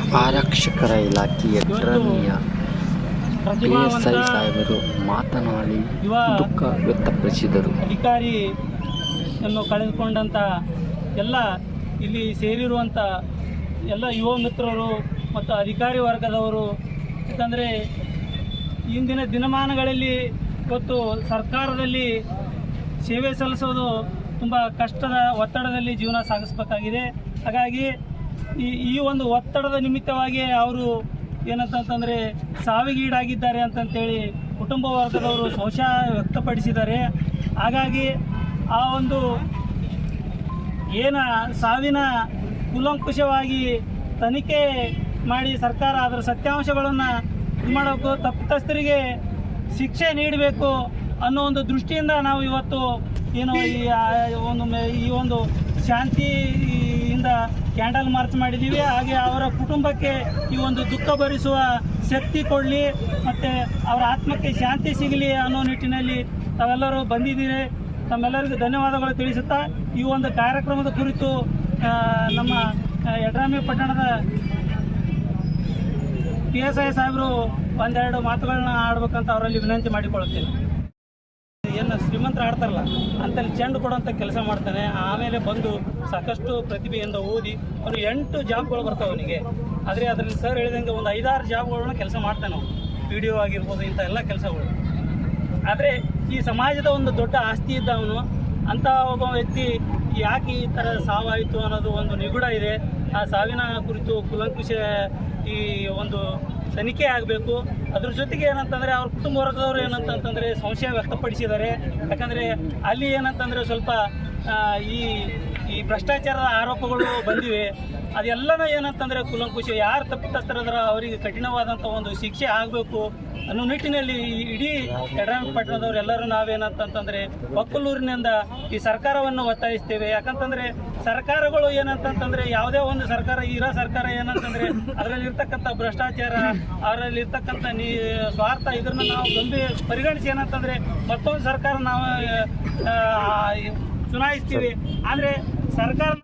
ಆರಕ್ಷಕರ ಇಲಾಖೆಯ ಎರಡನೆಯ ಪಿಎಸ್ಐ ಸಾಹೇಬರು ಮಾತನಾಡಿ ದುಃಖ ವ್ಯಕ್ತಪಡಿಸಿದರು. ಅಧಿಕಾರಿಯನ್ನು ಕಳೆದುಕೊಂಡಂಥ ಎಲ್ಲ ಇಲ್ಲಿ ಸೇರಿರುವಂಥ ಎಲ್ಲ ಯುವ ಮಿತ್ರರು ಮತ್ತು ಅಧಿಕಾರಿ ವರ್ಗದವರು, ಯಾಕಂದರೆ ಇಂದಿನ ದಿನಮಾನಗಳಲ್ಲಿ ಇವತ್ತು ಸರ್ಕಾರದಲ್ಲಿ ಸೇವೆ ಸಲ್ಲಿಸೋದು ತುಂಬ ಕಷ್ಟದ ಒತ್ತಡದಲ್ಲಿ ಜೀವನ ಸಾಗಿಸ್ಬೇಕಾಗಿದೆ. ಹಾಗಾಗಿ ಈ ಈ ಒಂದು ಒತ್ತಡದ ನಿಮಿತ್ತವಾಗಿ ಅವರು ಏನಂತಂತಂದರೆ ಸಾವಿಗೀಡಾಗಿದ್ದಾರೆ ಅಂತಂತೇಳಿ ಕುಟುಂಬ ವರ್ಗದವರು ಶೋಷ ವ್ಯಕ್ತಪಡಿಸಿದ್ದಾರೆ. ಹಾಗಾಗಿ ಆ ಒಂದು ಏನ ಸಾವಿನ ಕುಲಂಕುಷವಾಗಿ ತನಿಖೆ ಮಾಡಿ ಸರ್ಕಾರ ಅದರ ಸತ್ಯಾಂಶಗಳನ್ನು ಇದು ಮಾಡಬೇಕು, ತಪ್ಪಿತಸ್ಥರಿಗೆ ಶಿಕ್ಷೆ ನೀಡಬೇಕು ಅನ್ನೋ ಒಂದು ದೃಷ್ಟಿಯಿಂದ ನಾವು ಇವತ್ತು ಏನು ಈ ಒಂದು ಈ ಒಂದು ಶಾಂತಿಯಿಂದ ಕ್ಯಾಂಡಲ್ ಮಾರ್ಚ್ ಮಾಡಿದ್ದೀವಿ ಹಾಗೆ ಅವರ ಕುಟುಂಬಕ್ಕೆ ಈ ಒಂದು ದುಃಖ ಭರಿಸುವ ಶಕ್ತಿ ಕೊಡಲಿ, ಮತ್ತು ಅವರ ಆತ್ಮಕ್ಕೆ ಶಾಂತಿ ಸಿಗಲಿ ಅನ್ನೋ ನಿಟ್ಟಿನಲ್ಲಿ ತಾವೆಲ್ಲರೂ ಬಂದಿದ್ದೀರಿ. ತಮ್ಮೆಲ್ಲರಿಗೂ ಧನ್ಯವಾದಗಳು ತಿಳಿಸುತ್ತಾ, ಈ ಒಂದು ಕಾರ್ಯಕ್ರಮದ ಕುರಿತು ನಮ್ಮ ಯಡ್ರಾಮಿ ಪಟ್ಟಣದ ಪಿ ಎಸ್ ಐ ಸಾಹೇಬರು ಒಂದೆರಡು ಮಾತುಗಳನ್ನ ಆಡ್ಬೇಕಂತ ಅವರಲ್ಲಿ ವಿನಂತಿ ಮಾಡಿಕೊಳ್ಳುತ್ತೇನೆ. ಏನು ಶ್ರೀಮಂತರು ಆಡ್ತಾರಲ್ಲ, ಅಂತಲ್ಲಿ ಚೆಂಡು ಕೊಡುವಂಥ ಕೆಲಸ ಮಾಡ್ತಾನೆ. ಆಮೇಲೆ ಬಂದು ಸಾಕಷ್ಟು ಪ್ರತಿಭೆಯಿಂದ ಓದಿ ಅವರು ಎಂಟು ಜಾಬ್ಗಳು ಬರ್ತಾವೆ ಅವನಿಗೆ. ಆದರೆ ಅದರಲ್ಲಿ ಸರ್ ಹೇಳಿದಂಗೆ ಒಂದು ಐದಾರು ಜಾಬ್ಗಳನ್ನ ಕೆಲಸ ಮಾಡ್ತಾನೆ ಅವನು. ಒ ಆಗಿರ್ಬೋದು ಇಂಥ ಎಲ್ಲ ಕೆಲಸಗಳು. ಆದರೆ ಈ ಸಮಾಜದ ಒಂದು ದೊಡ್ಡ ಆಸ್ತಿ ಇದ್ದವನು ಅಂಥ ಒಬ್ಬ ವ್ಯಕ್ತಿ ಯಾಕೆ ಈ ಥರ ಸಾವಾಯಿತು ಅನ್ನೋದು ಒಂದು ನಿಗೂಢ ಇದೆ. ಆ ಸಾವಿನ ಕುರಿತು ಕುಲಂಕುಷ ಈ ಒಂದು ತನಿಖೆ ಆಗಬೇಕು. ಅದ್ರ ಜೊತೆಗೆ ಏನಂತಂದರೆ ಅವ್ರ ಕುಟುಂಬ ವರ್ಗದವರು ಏನಂತಂತಂದರೆ ಸಂಶಯ ವ್ಯಕ್ತಪಡಿಸಿದ್ದಾರೆ. ಯಾಕಂದರೆ ಅಲ್ಲಿ ಏನಂತಂದರೆ ಸ್ವಲ್ಪ ಈ ಈ ಭ್ರಷ್ಟಾಚಾರದ ಆರೋಪಗಳು ಬಂದಿವೆ ಅದೆಲ್ಲನೂ ಏನಂತಂದರೆ ಕುಲಂಕುಷ. ಯಾರು ತಪ್ಪಿತಸ್ಥರದ್ರ ಅವರಿಗೆ ಕಠಿಣವಾದಂಥ ಒಂದು ಶಿಕ್ಷೆ ಆಗಬೇಕು ಅನ್ನೋ ನಿಟ್ಟಿನಲ್ಲಿ ಈ ಇಡೀ ಪಟ್ಟಣದವರೆಲ್ಲರೂ ನಾವೇನಂತಂತಂದರೆ ಒಕ್ಕಲೂರಿನಿಂದ ಈ ಸರ್ಕಾರವನ್ನು ಒತ್ತಾಯಿಸ್ತೇವೆ. ಯಾಕಂತಂದರೆ ಸರ್ಕಾರಗಳು ಏನಂತಂತಂದರೆ ಯಾವುದೇ ಒಂದು ಸರ್ಕಾರ ಇರೋ ಸರ್ಕಾರ ಏನಂತಂದರೆ ಅದರಲ್ಲಿರ್ತಕ್ಕಂಥ ಭ್ರಷ್ಟಾಚಾರ ಅದರಲ್ಲಿರ್ತಕ್ಕಂಥ ನೀ ಸ್ವಾರ್ಥ ಇದನ್ನು ನಾವು ಗಂಭೀರ ಪರಿಗಣಿಸಿ ಏನಂತಂದರೆ ಮತ್ತೊಂದು ಸರ್ಕಾರ ನಾವು ಚುನಾಯಿಸ್ತೀವಿ. ಆದರೆ ಸರ್ಕಾರ